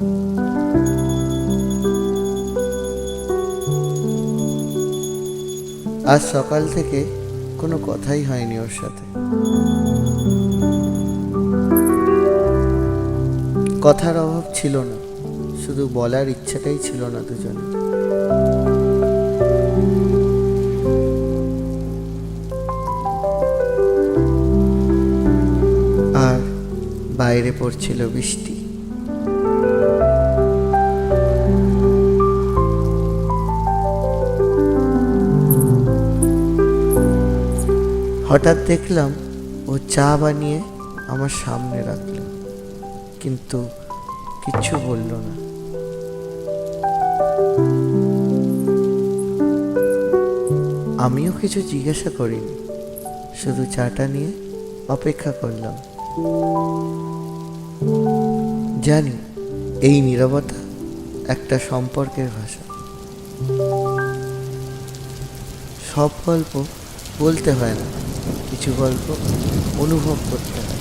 আজ সকাল থেকে কোনো কথাই হয়নি ওর সাথে। কথার অভাব ছিল না, শুধু বলার ইচ্ছাটাই ছিল না দুজনে আর বাইরে পড়ছিল বৃষ্টি। হঠাৎ দেখলাম ও চা বানিয়ে আমার সামনে রাখল, কিন্তু কিচ্ছু বলল না। আমিও কিছু জিজ্ঞাসা করিনি, শুধু চাটা নিয়ে অপেক্ষা করলাম। জানি, এই নীরবতা একটা সম্পর্কের ভাষা। সব গল্প বলতে হয় না। কিছু গল্প অনুভব করতে হয়।